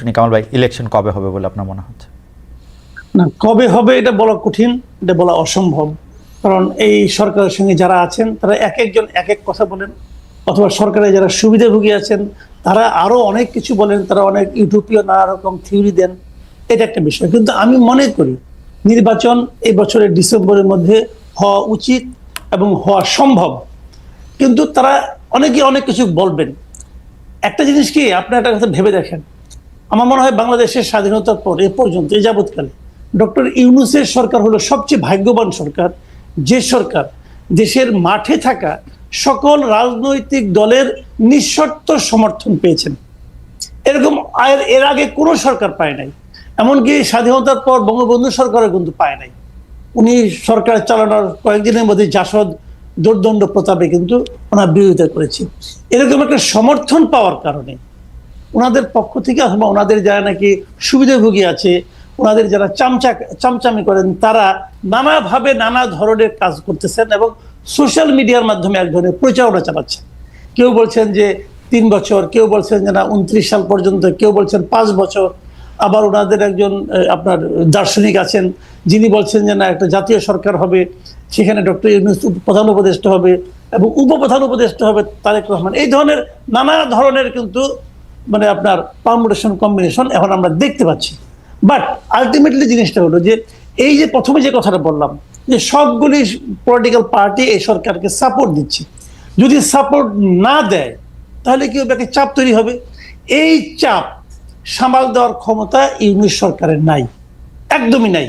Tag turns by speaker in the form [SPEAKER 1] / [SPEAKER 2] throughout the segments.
[SPEAKER 1] শুনি কামাল ভাই ইলেকশন কবে হবে বলে আপনার মনে হচ্ছে?
[SPEAKER 2] না, কবে হবে এটা বলা কঠিন, এটা বলা অসম্ভব। কারণ এই সরকারের সঙ্গে যারা আছেন, তারা এক একজন এক এক কথা বলেন। অথবা সরকারের যারা সুবিধাভোগী আছেন, তারা আরও অনেক কিছু বলেন, তারা অনেক ইউটোপীয় নানা রকম থিওরি দেন। এটা একটা বিষয়। কিন্তু আমি মনে করি, নির্বাচন এই বছরের ডিসেম্বরের মধ্যে হওয়া উচিত এবং হওয়া সম্ভব। কিন্তু তারা অনেকে অনেক কিছু বলবেন। একটা জিনিস কি, আপনি একটা কথা ভেবে দেখেন। আমার মনে হয় বাংলাদেশের স্বাধীনতার পর, এ পর্যন্ত এই যাবৎকালে, ডক্টর ইউনুসের সরকার হলো সবচেয়ে ভাগ্যবান সরকার। যে সরকার দেশের মাঠে থাকা সকল রাজনৈতিক দলের নিঃশর্ত সমর্থন পেয়েছেন। এরকম আয়ের এর আগে কোনো সরকার পায় নাই। এমনকি স্বাধীনতার পর বঙ্গবন্ধু সরকারও কিন্তু পায় নাই। উনি সরকার চালানোর কয়েকদিনের মধ্যে জাসদ দুর্দণ্ড প্রতাপে কিন্তু ওনার বিরোধিতা করেছে। এরকম একটা সমর্থন পাওয়ার কারণে ওনাদের পক্ষ থেকে অথবা ওনাদের যারা নাকি সুবিধাভোগী আছে, ওনাদের যারা চামচা চামচামি করেন, তারা নানাভাবে নানা ধরনের কাজ করতেছেন এবং সোশ্যাল মিডিয়ার মাধ্যমে এক ধরনের প্রচারণা চালাচ্ছেন। কেউ বলছেন যে তিন বছর, কেউ বলছেন যে না, উনত্রিশ সাল পর্যন্ত, কেউ বলছেন পাঁচ বছর। আবার ওনাদের একজন আপনার দার্শনিক আছেন, যিনি বলছেন যে না, একটা জাতীয় সরকার হবে, সেখানে ডক্টর ইউনুস প্রধান উপদেষ্টা হবে এবং উপপ্রধান উপদেষ্টা হবে তারেক রহমান। এই ধরনের নানা ধরনের কিন্তু মানে আপনার পারমুটেশন কম্বিনেশন এখন আমরা দেখতে পাচ্ছি। বাট আলটিমেটলি জিনিসটা হলো যে এই যে প্রথমে যে কথাটা বললাম, যে সবগুলি পলিটিক্যাল পার্টি এই সরকারকে সাপোর্ট দিচ্ছে। যদি সাপোর্ট না দেয়, তাহলে কি হবে? চাপ তৈরি হবে। এই চাপ সামাল দেওয়ার ক্ষমতা ইউনিশ সরকারের নাই। একদমই নাই।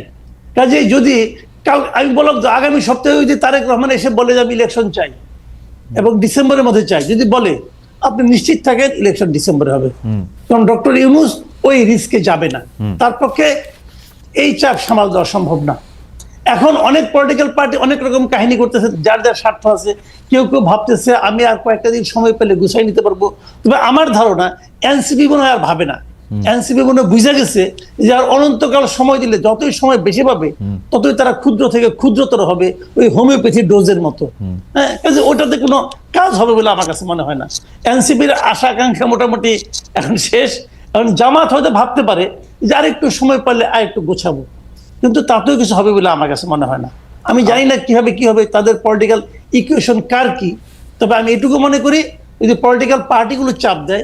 [SPEAKER 2] কাজে যদি কাল, আমি বললাম তো আগামী সপ্তাহে যদি তারেক রহমান এসে বলে যে আমি ইলেকশন চাই এবং ডিসেম্বরের মধ্যে চাই। যদি বলে আপনি নিশ্চিত থাকেন ইলেকশন ডিসেম্বরে হবে। কারণ ডক্টর ইউনুস ওই রিস্কে যাবে না। তার পক্ষে এই চাপ সামাল দেওয়া সম্ভব না। এখন অনেক পলিটিক্যাল পার্টি অনেক রকম কাহিনী করতেছে যার যার স্বার্থ আছে কেউ কেউ ভাবতেছে আমি আর কয়েকটা দিন সময় পেলে গুছাই নিতে পারব। তবে আমার ধারণা এনসিপি মনে হয় আর ভাবে না। এনসিপি মনে বুঝে গেছে যে আর অনন্তকাল সময় দিলে যতই সময় বেশি পাবে ততই তারা ক্ষুদ্র থেকে ক্ষুদ্রতর হবে ওই হোমিওপ্যাথি ডোজের মতো। হ্যাঁ ওটাতে কোনো কাজ হবে বলে আমার কাছে মনে হয় না। এনসিপির আশা আকাঙ্ক্ষা মোটামুটি এখন শেষ। এখন জামাত হয়তো ভাবতে পারে যে আর একটু সময় পারলে আর একটু গোছাবো। কিন্তু তাতেও কিছু হবে বলে আমার কাছে মনে হয় না। আমি জানি না কি হবে কি হবে তাদের পলিটিক্যাল ইকুয়েশন কার কি? তবে আমি এটুকু মনে করি যদি পলিটিক্যাল পার্টিগুলো চাপ দেয়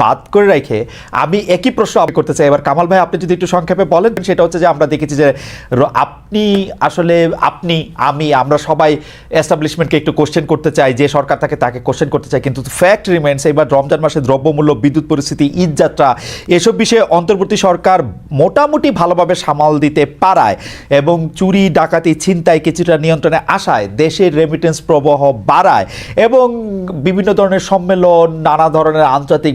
[SPEAKER 1] বাদ করে রেখে আমি একই প্রশ্ন করতে চাই। এবার কামাল ভাই, আপনি যদি একটু সংক্ষেপে বলেন, সেটা হচ্ছে যে আমরা দেখেছি যে আপনি আসলে, আপনি, আমি, আমরা সবাই এস্টাবলিশমেন্টকে একটু কোশ্চেন করতে চাই, যে সরকার থাকে তাকে কোশ্চেন করতে চাই কিন্তু ফ্যাক্ট রিমেন্স এবার রমজান মাসে দ্রব্যমূল্য, বিদ্যুৎ পরিস্থিতি, ঈদ যাত্রা, এসব বিষয়ে অন্তর্বর্তী সরকার মোটামুটি ভালোভাবে সামাল দিতে পারায় এবং চুরি, ডাকাতি, ছিনতাই কিছুটা নিয়ন্ত্রণে আসায় দেশের রেমিটেন্স প্রবাহ বাড়ায় এবং বিভিন্ন ধরনের সম্মেলন, নানা ধরনের আন্তর্জাতিক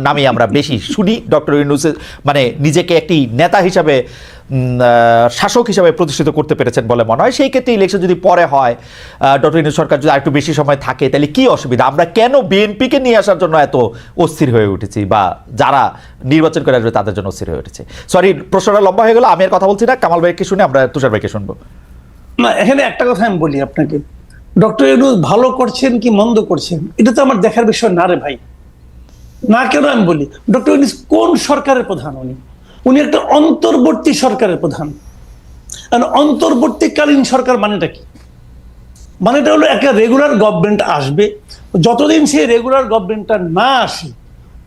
[SPEAKER 1] নামই আমরা বেশি শুনি। ডক্টর ইউনুসের মানে নিজেকে একটি নেতা হিসাবে শাসক হিসাবে প্রতিষ্ঠিত করতে পেরেছেন বলে মনে হয়। সেই ক্ষেত্রে ইলেকশন যদি পরে হয় ডক্টর ইউনুস সরকার যদি আরেকটু বেশি সময় থাকে, তাহলে কি অসুবিধা? আমরা কেন বিএনপিকে নিয়ে আসার জন্য এত অস্থির হয়ে উঠেছি? বা যারা নির্বাচন করে আসবে, তাদের জন্য অস্থির হয়ে উঠেছে। সরি প্রশ্নটা লম্বা হয়ে গেল, আমি আর কথা বলছি না। কামাল ভাইকে শুনে আমরা তুষার ভাইকে শুনব।
[SPEAKER 2] না, এখানে একটা কথা আমি বলি আপনাকে। ডক্টর ইউনুস ভালো করছেন কি মন্দ করছেন? এটা তো আমার দেখার বিষয় না রে ভাই। না কেন আমি বলি। ডক্টর ইউনুস কোন সরকারের প্রধান উনি? উনি একটা অন্তর্বর্তী সরকারের প্রধান। আর অন্তর্বর্তীকালীন সরকার মানেটা কি? মানেটা হলো একটা রেগুলার গভর্নমেন্ট আসবে, যতদিন সেই রেগুলার গভর্নমেন্টটা না আসে,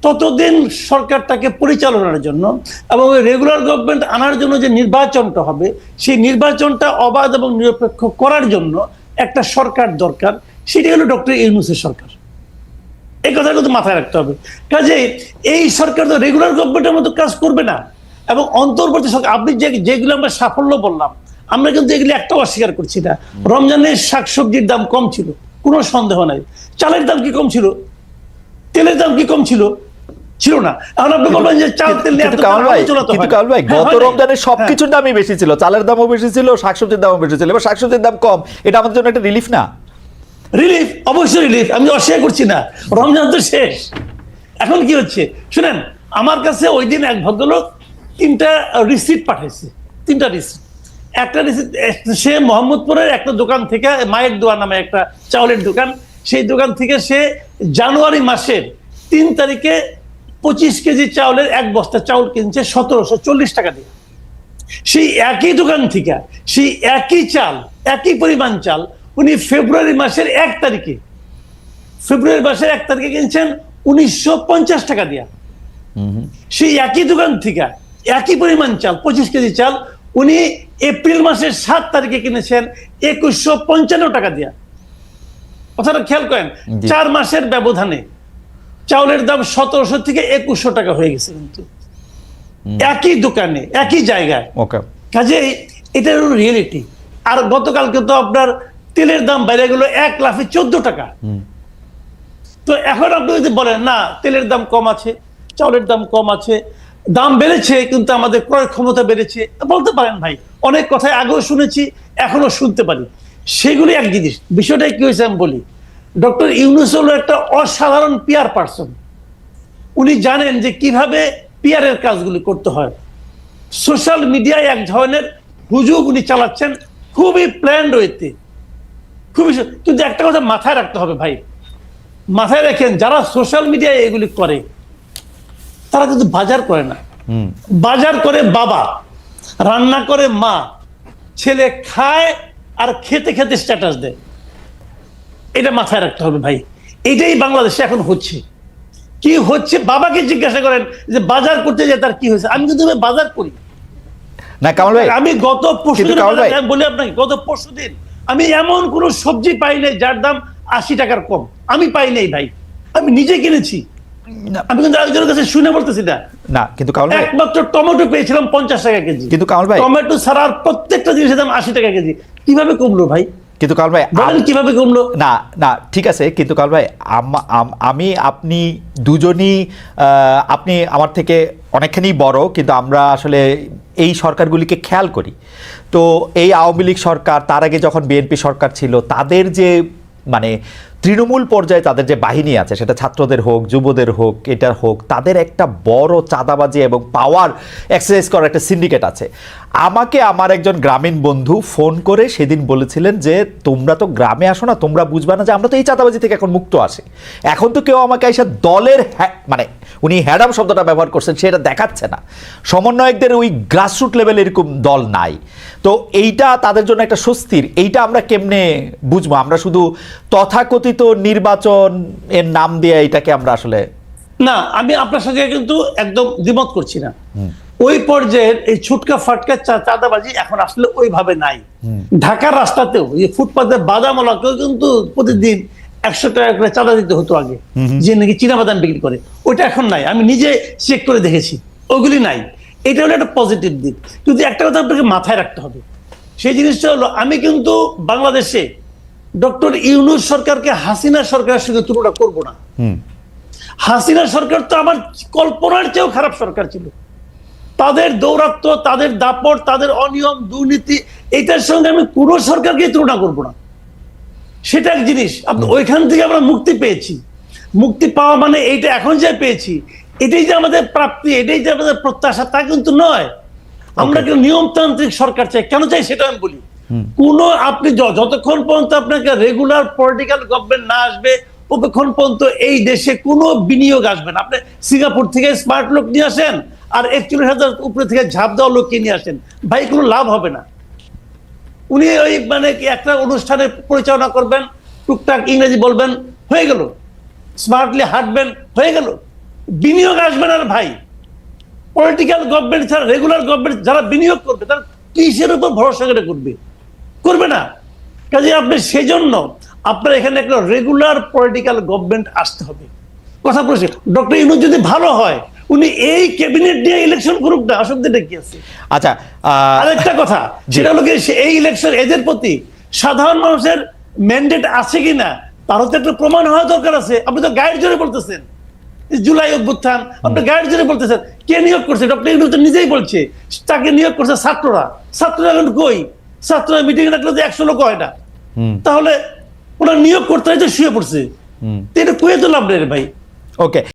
[SPEAKER 2] ততদিন সরকারটাকে পরিচালনার জন্য এবং ওই রেগুলার গভর্নমেন্ট আনার জন্য যে নির্বাচনটা হবে, সেই নির্বাচনটা অবাধ এবং নিরপেক্ষ করার জন্য একটা সরকার দরকার। সেটি হলো ডক্টর ইউনুসের সরকার। এই কথা কিন্তু মাথায় রাখতে হবে। কাজে এই সরকার তো রেগুলার গভর্নমেন্টের মতো কাজ করবে না। এবং অন্তর্বর্তী সরকার আপনি যে যেগুলো আমরা সাফল্য বললাম আমরা কিন্তু এগুলি একটাও অস্বীকার করছি না। রমজানের শাকসবজির দাম কম ছিল কোনো সন্দেহ নাই। চালের দাম কি কম ছিল? তেলের দাম কি কম ছিল? ছিল না। এখন আপনি বলবেন যে চাল তেল নিয়ে
[SPEAKER 1] কিন্তু কামাল ভাই
[SPEAKER 2] হয় হ্যাঁ,
[SPEAKER 1] গত রমজানে
[SPEAKER 2] হ্যাঁ।
[SPEAKER 1] সবকিছুর দামই বেশি ছিল চালের দামও বেশি ছিল শাকসবজির দামও বেশি ছিল। এবার শাকসবজির দাম কম এটা আমাদের জন্য একটা রিলিফ না?
[SPEAKER 2] রিলিফ অবশ্যই রিলিফ আমি অস্বীকার করছি না। রমজান তো শেষ। এখন কি হচ্ছে? শুনেন, আমার কাছে ওই দিন এক ভদ্রলোক তিনটা রিসিপ্ট পাঠাইছে, তিনটা রিসিপ্ট একটা রিসিপ্ট সে মোহাম্মদপুরের একটা দোকান থেকে, মায়ের দোয়া নামে একটা চাউলের দোকান, সেই দোকান থেকে সে জানুয়ারি মাসের তিন তারিখে পঁচিশ কেজি চাউলের এক বস্তা চাউল কিনছে সতেরোশো চল্লিশ টাকা দিয়ে। সেই একই দোকান থেকে, সেই একই চাল, একই পরিমাণ চাল উনি ফেব্রুয়ারি মাসের এক তারিখে ফেব্রুয়ারি মাসের এক তারিখে কিনছেন উনিশশো পঞ্চাশ টাকা দিয়া। সেই একই দোকান থেকে একই পরিমাণ চাল পঁচিশ কেজি চাল উনি এপ্রিল মাসের সাত তারিখে কিনেছেন একুশশো পঞ্চান্ন টাকা দিয়া। কথাটা খেয়াল করেন চার মাসের ব্যবধানে চাউলের দাম সতেরোশো থেকে একুশশো টাকা হয়ে গেছে কিন্তু। একই দোকানে একই জায়গায়।
[SPEAKER 1] ওকে।
[SPEAKER 2] কাজেই এটা হলো রিয়েলিটি আর গতকালকে তো আপনার তেলের দাম বেড়ে গেল এক লাফে চোদ্দ টাকা। তো এখন আপনি যদি বলেন না তেলের দাম কম আছে চাউলের দাম কম আছে দাম বেড়েছে কিন্তু আমাদের ক্রয় ক্ষমতা বেড়েছে বলতে পারেন ভাই। অনেক কথাই আগেও শুনেছি এখনও শুনতে পারি। সেগুলি এক জিনিস বিষয়টা কি হয়েছে আমি বলি। ডক্টর ইউনুস হলো একটা অসাধারণ পিয়ার পার্সন। উনি জানেন যে কীভাবে পিয়ারের কাজগুলি করতে হয়। সোশ্যাল মিডিয়ায় এক ধরনের হুজুগ উনি চালাচ্ছেন খুবই প্ল্যান্ড ওয়েতে। খুবই কিন্তু একটা কথা মাথায় রাখতে হবে ভাই। মাথায় রাখেন যারা সোশ্যাল মিডিয়ায় এগুলি করে তারা কিন্তু বাজার করে না। বাজার করে বাবা রান্না করে মা ছেলে খায় আর খেতে খেতে স্ট্যাটাস দেয়। এটা মাথায় রাখতে হবে ভাই। এটাই বাংলাদেশে এখন হচ্ছে। কি হচ্ছে? বাবাকে জিজ্ঞাসা করেন যে বাজার করতে যে তার কি হয়েছে? আমি কিন্তু বাজার করি।
[SPEAKER 1] না কামাল ভাই
[SPEAKER 2] আমি গত পরশু বলি আপনাকে গত পরশু দিন আমি এমন কোন সবজি পাই নাই যার দাম আশি টাকার কম। আমি পাই নাই ভাই। আমি নিজে কিনেছি। আমি কিন্তু একজনের কাছে শুনে বলতেছি না।
[SPEAKER 1] না কিন্তু কামাল ভাই
[SPEAKER 2] একমাত্র টমেটো পেয়েছিলাম পঞ্চাশ টাকা কেজি।
[SPEAKER 1] কিন্তু কামাল ভাই
[SPEAKER 2] টমেটো ছাড়া আর প্রত্যেকটা জিনিসের দাম আশি টাকা কেজি। কীভাবে কমলো ভাই?
[SPEAKER 1] কিন্তু কামাল ভাই
[SPEAKER 2] বলেন কীভাবে কমলো?
[SPEAKER 1] না না ঠিক আছে কিন্তু কাল ভাই আমি আপনি দুজনই আপনি আমার থেকে অনেকখানি বড় কিন্তু আমরা আসলে এই সরকারগুলিকে খেয়াল করি। তো এই আওয়ামী লীগ সরকার তার আগে যখন বিএনপি সরকার ছিল তাদের যে মানে তৃণমূল পর্যায়ে তাদের যে বাহিনী আছে সেটা ছাত্রদের হোক যুবদের হোক এটার হোক তাদের একটা বড় চাঁদাবাজি এবং পাওয়ার এক্সারসাইজ করার একটা সিন্ডিকেট আছে। আমাকে আমার একজন গ্রামীণ বন্ধু ফোন করে সেদিন বলেছিলেন যে তোমরা তো গ্রামে আসো না তোমরা বুঝবে না যে আমরা তো এই চাঁদাবাজি থেকে এখন মুক্ত আসি এখন তো কেউ আমাকে এসে দলের মানে উনি হ্যাডাম শব্দটা ব্যবহার করছেন সেটা দেখাচ্ছে না। সমন্বয়কদের ওই গ্রাসরুট লেভেল এরকম দল নাই। তো এইটা তাদের জন্য একটা স্বস্তির এইটা আমরা কেমনে বুঝব? আমরা শুধু তথাকথিত নির্বাচন এর নাম দিয়ে এটাকে আমরা আসলে
[SPEAKER 2] না আমি আপনার সঙ্গে কিন্তু একদম দ্বিমত করছি না। ওই পর্যায়ের এই ছুটকা ফাটকা চাঁদাবাজি এখন আসলে ওইভাবে নাই। ঢাকার রাস্তাতেও এই ফুটপাতের বাদামওয়ালাকেও কিন্তু প্রতিদিন একশো টাকা করে চাঁদা দিতে হতো আগে। যে নাকি চীনা বাদাম বিক্রি করে। ওইটা এখন নাই। আমি নিজে চেক করে দেখেছি। ওগুলি নাই। এটা হলো একটা পজিটিভ দিক। কিন্তু একটা কথা আপনাকে মাথায় রাখতে হবে। সেই জিনিসটা হলো আমি কিন্তু বাংলাদেশে ডক্টর ইউনুস সরকারকে হাসিনা সরকারের সঙ্গে তুলনা করব না। হাসিনা সরকার তো আমার কল্পনার চেয়েও খারাপ সরকার ছিল। তাদের দৌরাত্ম তাদের দাপট তাদের অনিয়ম দুর্নীতি এটার সঙ্গে আমি কোনো সরকারকে তুলনা করব না। সেটা এক জিনিস। আপনি ওইখান থেকে আমরা মুক্তি পেয়েছি। মুক্তি পাওয়া মানে এইটা এখন যে পেয়েছি এটাই যে আমাদের প্রাপ্তি এটাই যে আমাদের প্রত্যাশা তা কিন্তু নয়। আমরা কিন্তু নিয়মতান্ত্রিক সরকার চাই। কেন চাই সেটা আমি বলি। কোন আপনি যতক্ষণ পর্যন্ত আপনাকে রেগুলার পলিটিক্যাল গভর্নমেন্ট না আসবে ততক্ষণ পর্যন্ত এই দেশে কোনো বিনিয়োগ আসবে না। আপনি সিঙ্গাপুর থেকে স্মার্ট লোক নিয়ে আসেন আর একচল্লিশ হাজার উপরে থেকে ঝাঁপ দেওয়া লোককে নিয়ে আসেন। ভাই, কোনো লাভ হবে না। উনি ওই মানে একটা অনুষ্ঠানে পরিচালনা করবেন, টুকটাক ইংরেজি বলবেন, হয়ে গেল। স্মার্টলি হাঁটবেন, হয়ে গেল। বিনিয়োগ আসবে না ভাই। পলিটিক্যাল গভর্নমেন্ট ছাড়া রেগুলার গভর্নমেন্ট যারা বিনিয়োগ করবে, তারা কিসের উপর ভরসা করে করবে? করবে না। কাজে আপনি সেই জন্য আপনার এখানে একটা রেগুলার পলিটিক্যাল গভর্নমেন্ট আসতে হবে। কথা বলছে। ডক্টর ইউনুস যদি ভালো হয় উনি এই ক্যাবিনেট দিয়ে ইলেকশন করুক না অসুবিধাটা কি আছে?
[SPEAKER 1] আচ্ছা
[SPEAKER 2] আরেকটা কথা। সেটা হলো এই ইলেকশন এদের প্রতি সাধারণ মানুষের ম্যান্ডেট আছে কিনা তারও তো একটা প্রমাণ হওয়া দরকার আছে। আপনি তো গাইড জোরে বলতেছেন। জুলাই অভ্যুত্থান আপনি গাইড জোরে বলতেছেন। কে নিয়োগ করছে? ডক্টর ইউনুস তো নিজেই বলছে তাকে নিয়োগ করছে ছাত্ররা। ছাত্ররা এখন কই? ছাত্ররা মিটিং রাখলে তো একশো লোক হয় না। তাহলে ওরা নিয়োগ করতে হয় শুয়ে পড়ছে। এটা কুয়ে তো লাভ নেই ভাই।
[SPEAKER 1] ওকে।